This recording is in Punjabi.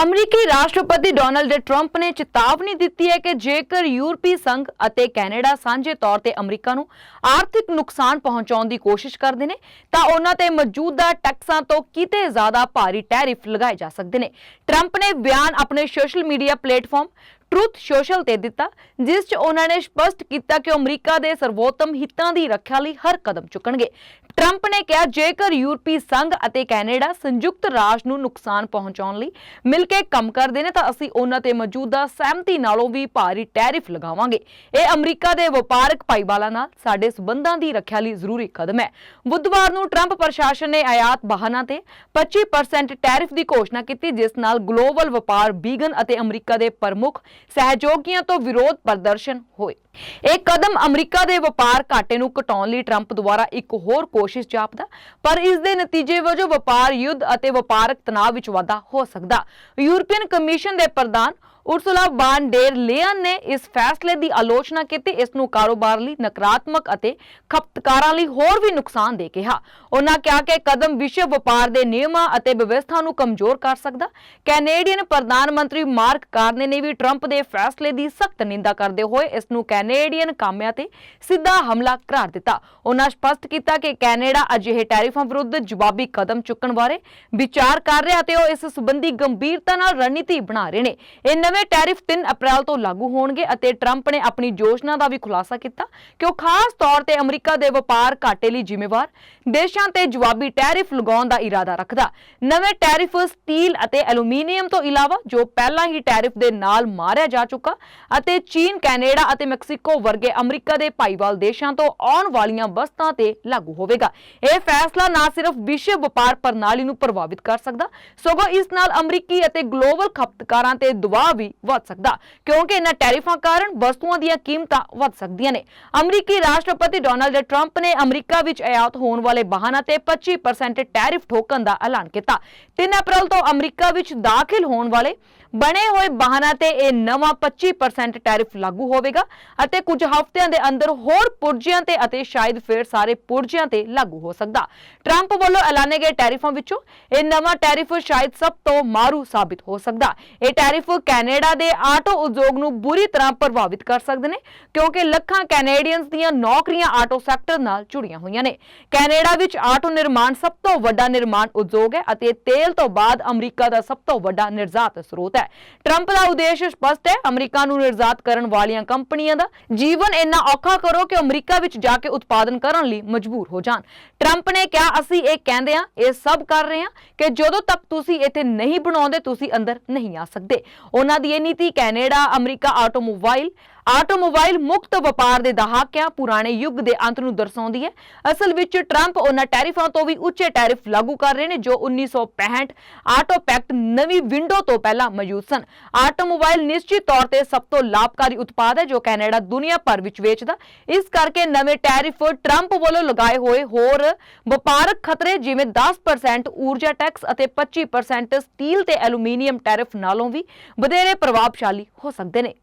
ਅਮਰੀਕੀ ਰਾਸ਼ਟਰਪਤੀ ਡੋਨਲਡ ਟਰੰਪ ਨੇ ਚੇਤਾਵਨੀ ਦਿੱਤੀ ਹੈ ਕਿ ਜੇਕਰ ਯੂਰਪੀ ਸੰਘ ਅਤੇ ਕੈਨੇਡਾ ਸਾਂਝੇ ਤੌਰ ਤੇ ਅਮਰੀਕਾ ਨੂੰ ਆਰਥਿਕ ਨੁਕਸਾਨ ਪਹੁੰਚਾਉਣ ਦੀ ਕੋਸ਼ਿਸ਼ ਕਰਦੇ ਨੇ, ਤਾਂ ਉਹਨਾਂ ਤੇ ਮੌਜੂਦਾ ਟੈਕਸਾਂ ਤੋਂ ਕਿਤੇ ਜ਼ਿਆਦਾ ਭਾਰੀ ਟੈਰਿਫ ਲਗਾਏ ਜਾ ਸਕਦੇ ਨੇ। ਟਰੰਪ ਨੇ ਬਿਆਨ ਆਪਣੇ social media platform truth social ਤੇ ਦਿੱਤਾ, ਜਿਸ 'ਚ ਉਹਨਾਂ ਨੇ ਸਪਸ਼ਟ ਕੀਤਾ ਕਿ ਉਹ ਅਮਰੀਕਾ ਦੇ ਸਰਵੋਤਮ ਹਿੱਤਾਂ ਦੀ ਰੱਖਿਆ ਲਈ ਹਰ ਕਦਮ ਚੁੱਕਣਗੇ। ਟਰੰਪ ਨੇ ਕਿਹਾ, ਜੇਕਰ ਯੂਰਪੀ ਸੰਘ ਅਤੇ ਕੈਨੇਡਾ ਸੰਯੁਕਤ ਰਾਜ ਨੂੰ ਨੁਕਸਾਨ ਪਹੁੰਚਾਉਣ ਲਈ ਮਿਲ ਕੇ ਕੰਮ ਕਰਦੇ ਨੇ, ਤਾਂ ਅਸੀਂ ਉਹਨਾਂ ਤੇ ਮੌਜੂਦਾ ਸਹਿਮਤੀ ਨਾਲੋਂ ਵੀ ਭਾਰੀ ਟੈਰਿਫ ਲਗਾਵਾਂਗੇ। ਇਹ ਅਮਰੀਕਾ ਦੇ ਵਪਾਰਕ ਭਾਈਵਾਲਾਂ ਨਾਲ ਸਾਡੇ ਸਬੰਧਾਂ ਦੀ ਰੱਖਿਆ ਲਈ ਜ਼ਰੂਰੀ ਕਦਮ ਹੈ। ਬੁੱਧਵਾਰ ਨੂੰ ਟਰੰਪ ਪ੍ਰਸ਼ਾਸਨ ਨੇ ਆਯਾਤ ਵਾਹਨਾਂ ਤੇ 25% ਟੈਰਿਫ ਦੀ ਘੋਸ਼ਣਾ ਕੀਤੀ, ਜਿਸ ਨਾਲ ਗਲੋਬਲ ਵਪਾਰ ਬੀਗਨ ਅਤੇ ਅਮਰੀਕਾ ਦੇ ਪ੍ਰਮੁੱਖ ਸਹਿਯੋਗੀਆਂ ਤੋਂ ਵਿਰੋਧ ਪ੍ਰਦਰਸ਼ਨ ਹੋਏ। ਇਹ ਕਦਮ ਅਮਰੀਕਾ ਦੇ ਵਪਾਰ ਘਾਟੇ ਨੂੰ ਘਟਾਉਣ ਲਈ ਟਰੰਪ ਦੁਆਰਾ ਇੱਕ ਹੋਰ ਕੋਸ਼ਿਸ਼ ਜਾਪਦਾ, ਪਰ ਇਸ ਦੇ ਨਤੀਜੇ ਵਜੋਂ ਵਪਾਰ ਯੁੱਧ ਅਤੇ ਵਪਾਰਕ ਤਣਾਅ ਵਿੱਚ ਵਾਧਾ ਹੋ ਸਕਦਾ। ਯੂਰਪੀਅਨ ਕਮਿਸ਼ਨ ਦੇ ਪ੍ਰਧਾਨ ਉਰਸੁਲਾ ਬਾਨ ਡੇਰ ਲੀਅਨ ਨੇ ਇਸ ਫੈਸਲੇ ਦੀ ਆਲੋਚਨਾ ਕੀਤੀ, ਇਸ ਨੂੰ ਕਾਰੋਬਾਰ ਲਈ ਨਕਾਰਾਤਮਕ ਅਤੇ ਖਪਤਕਾਰਾਂ ਲਈ ਹੋਰ ਵੀ ਨੁਕਸਾਨ ਦੇ ਕਿਹਾ। ਉਹਨਾਂ ਕਿਹਾ ਕਿ ਕਦਮ ਵਿਸ਼ਵ ਵਪਾਰ ਦੇ ਨਿਯਮਾਂ ਅਤੇ ਵਿਵਸਥਾ ਨੂੰ ਕਮਜ਼ੋਰ ਕਰ ਸਕਦਾ। ਕੈਨੇਡੀਅਨ ਪ੍ਰਧਾਨ ਮੰਤਰੀ ਮਾਰਕ ਕਾਰਨੇ ਨੇ ਵੀ ਟਰੰਪ ਦੇ ਫੈਸਲੇ ਦੀ ਸਖਤ ਨਿੰਦਾ ਕਰਦੇ ਹੋਏ ਇਸ ਨੂੰ ਕੈਨੇਡੀਅਨ ਕਾਮਿਆਂ ਤੇ ਸਿੱਧਾ ਹਮਲਾ ਕਰਾਰ ਦਿੱਤਾ। ਉਹਨਾਂ ਸਪਸ਼ਟ ਕੀਤਾ ਕਿ ਕੈਨੇਡਾ ਅਜਿਹੇ ਟੈਰਿਫਾਂ ਵਿਰੁੱਧ ਜਵਾਬੀ ਕਦਮ ਚੁੱਕਣ ਬਾਰੇ ਵਿਚਾਰ ਕਰ ਰਿਹਾ ਤੇ ਉਹ ਇਸ ਸੰਬੰਧੀ ਗੰਭੀਰਤਾ ਨਾਲ ਰਣਨੀਤੀ ਬਣਾ ਰਹੇ ਨੇ। ਇਹ ਨਵੇਂ ਟੈਰਿਫ 3 ਅਪ੍ਰੈਲ ਤੋਂ ਲਾਗੂ ਹੋਣਗੇ ਅਤੇ ਟਰੰਪ ਨੇ ਆਪਣੀ ਯੋਜਨਾ ਦਾ ਵੀ ਖੁਲਾਸਾ ਕੀਤਾ ਕਿ ਉਹ ਖਾਸ ਤੌਰ ਤੇ ਅਮਰੀਕਾ ਦੇ ਵਪਾਰ ਘਾਟੇ ਲਈ ਜ਼ਿੰਮੇਵਾਰ, ਦੇਸ਼ਾਂ ਤੇ ਜਵਾਬੀ ਟੈਰਿਫ ਲਗਾਉਣ ਦਾ ਇਰਾਦਾ ਰੱਖਦਾ। ਨਵੇਂ ਟੈਰਿਫ ਸਟੀਲ ਅਤੇ ਐਲੂਮੀਨੀਅਮ ਤੋਂ ਇਲਾਵਾ ਜੋ ਪਹਿਲਾਂ ਹੀ ਟੈਰਿਫ ਦੇ ਨਾਲ ਮਾਰਿਆ ਜਾ ਚੁੱਕਾ ਅਤੇ ਚੀਨ, ਕੈਨੇਡਾ ਅਤੇ ਮੈਕਸੀਕੋ ਵਰਗੇ ਅਮਰੀਕਾ ਦੇ ਭਾਈਵਾਲ ਦੇਸ਼ਾਂ ਤੋਂ ਆਉਣ ਵਾਲੀਆਂ ਵਸਤਾਂ ਤੇ ਲਾਗੂ ਹੋਵੇਗਾ। ਇਹ ਫੈਸਲਾ ਨਾ ਸਿਰਫ ਵਿਸ਼ਵ ਵਪਾਰ ਪ੍ਰਣਾਲੀ ਨੂੰ ਪ੍ਰਭਾਵਿਤ ਕਰ ਸਕਦਾ, ਸਗੋਂ ਇਸ ਨਾਲ ਅਮਰੀਕੀ ਅਤੇ ਗਲੋਬਲ ਖਪਤਕਾਰਾਂ ਤੇ ਦਬਾਅ ਵੀ ਵੱਧ ਸਕਦਾ, ਕਿਉਂਕਿ ਇਹਨਾਂ ਟੈਰਿਫਾਂ ਕਾਰਨ ਵਸਤੂਆਂ ਦੀਆਂ ਕੀਮਤਾਂ ਵੱਧ ਸਕਦੀਆਂ ਨੇ। ਅਮਰੀਕੀ ਰਾਸ਼ਟਰਪਤੀ ਡੋਨਾਲਡ ਟਰੰਪ ਨੇ ਅਮਰੀਕਾ ਵਿੱਚ ਆਯਾਤ ਹੋਣ ਵਾਲੇ ਵਾਹਨਾਂ ਤੇ 25% ਟੈਰਿਫ ਠੋਕਣ ਦਾ ਐਲਾਨ ਕੀਤਾ। 3 ਅਪ੍ਰੈਲ ਤੋਂ ਅਮਰੀਕਾ ਵਿੱਚ ਦਾਖਲ ਹੋਣ ਵਾਲੇ ਬਣੇ ਹੋਏ ਵਾਹਨਾਂ ਤੇ ਇਹ ਨਵਾਂ 25% ਟੈਰਿਫ ਲਾਗੂ ਹੋਵੇਗਾ ਅਤੇ ਕੁਝ ਹਫ਼ਤਿਆਂ ਦੇ ਅੰਦਰ ਹੋਰ ਪੁਰਜਿਆਂ ਤੇ ਅਤੇ ਸ਼ਾਇਦ ਫਿਰ ਸਾਰੇ ਪੁਰਜਿਆਂ ਤੇ ਲਾਗੂ ਹੋ ਸਕਦਾ। ਟਰੰਪ ਵੱਲੋਂ ਐਲਾਨੇ ਗਏ ਟੈਰਿਫਾਂ ਵਿੱਚੋਂ ਇਹ ਨਵਾਂ ਟੈਰਿਫ ਸ਼ਾਇਦ ਸਭ ਤੋਂ ਮਾਰੂ ਸਾਬਿਤ ਹੋ ਸਕਦਾ। ਇਹ ਟੈਰਿਫ ਕੈਨੇਡਾ ਦੇ ਆਟੋ ਉਦਯੋਗ ਨੂੰ ਬੁਰੀ ਤਰ੍ਹਾਂ ਪ੍ਰਭਾਵਿਤ ਕਰ ਸਕਦੇ ਨੇ, ਕਿਉਂਕਿ ਲੱਖਾਂ ਕੈਨੇਡੀਅਨਸ ਦੀਆਂ ਨੌਕਰੀਆਂ ਆਟੋ ਸੈਕਟਰ ਨਾਲ ਜੁੜੀਆਂ ਹੋਈਆਂ ਨੇ। ਕੈਨੇਡਾ ਵਿੱਚ ਆਟੋ ਨਿਰਮਾਣ ਸਭ ਤੋਂ ਵੱਡਾ ਨਿਰਮਾਣ ਉਦਯੋਗ ਹੈ ਅਤੇ ਤੇਲ ਤੋਂ ਬਾਅਦ ਅਮਰੀਕਾ ਦਾ ਸਭ ਤੋਂ ਵੱਡਾ ਨਿਰਯਾਤ ਸਰੋਤ ਹੈ। ਟਰੰਪ ਦਾ ਉਦੇਸ਼ ਸਪਸ਼ਟ ਹੈ, ਅਮਰੀਕਾ ਨੂੰ ਨਿਰਯਾਤ ਕਰਨ ਵਾਲੀਆਂ ਕੰਪਨੀਆਂ ਦਾ। ਜੀਵਨ ਇੰਨਾ ਔਖਾ ਕਰੋ ਕਿ ਅਮਰੀਕਾ ਵਿੱਚ ਜਾ ਕੇ ਉਤਪਾਦਨ ਕਰਨ ਲਈ ਮਜਬੂਰ ਹੋ ਜਾਣ। ਟਰੰਪ ਨੇ ਕਿਹਾ, ਅਸੀਂ ਇਹ ਕਹਿੰਦੇ ਹਾਂ, ਇਹ ਸਭ ਕਰ ਰਹੇ ਹਾਂ ਕਿ ਜਦੋਂ ਤੱਕ ਤੁਸੀਂ ਇੱਥੇ ਨਹੀਂ ਬਣਾਉਂਦੇ, ਤੁਸੀਂ ਅੰਦਰ ਨਹੀਂ ਆ ਸਕਦੇ। ਉਹਨਾਂ ਦੀ ਇਹ ਨੀਤੀ ਕੈਨੇਡਾ, ਅਮਰੀਕਾ, ਆਟੋਮੋਬਾਈਲ ਆਟੋਮੋਬਾਈਲ ਮੁਕਤ ਵਪਾਰ ਦੇ ਦਹਾਕਿਆਂ ਪੁਰਾਣੇ ਯੁੱਗ ਦੇ ਅੰਤ ਨੂੰ ਦਰਸਾਉਂਦੀ ਹੈ। ਅਸਲ ਵਿੱਚ ਟਰੰਪ ਉਹਨਾਂ ਟੈਰਿਫਾਂ ਤੋਂ ਵੀ ਉੱਚੇ ਟੈਰਿਫ ਲਾਗੂ ਕਰ ਰਹੇ ਨੇ, ਜੋ 1965 ਆਟੋ ਪੈਕਟ ਨਵੀਂ ਵਿੰਡੋ ਤੋਂ ਪਹਿਲਾਂ ਮੌਜੂਦ ਸਨ। ਆਟੋਮੋਬਾਈਲ ਨਿਸ਼ਚਿਤ ਤੌਰ ਤੇ ਸਭ ਤੋਂ ਲਾਭਕਾਰੀ ਉਤਪਾਦ ਹੈ, ਜੋ ਕੈਨੇਡਾ ਦੁਨੀਆ ਭਰ ਵਿੱਚ ਵੇਚਦਾ। ਇਸ ਕਰਕੇ ਨਵੇਂ ਟੈਰਿਫ ਟਰੰਪ ਵੱਲੋਂ ਲਗਾਏ ਹੋਏ ਹੋਰ ਵਪਾਰਕ ਖਤਰੇ, ਜਿਵੇਂ 10% ਊਰਜਾ ਟੈਕਸ ਅਤੇ 25% ਸਟੀਲ ਤੇ ਐਲੂਮੀਨੀਅਮ ਟੈਰਿਫ ਨਾਲੋਂ ਵੀ ਵਧੇਰੇ ਪ੍ਰਭਾਵਸ਼ਾਲੀ ਹੋ ਸਕਦੇ ਨੇ।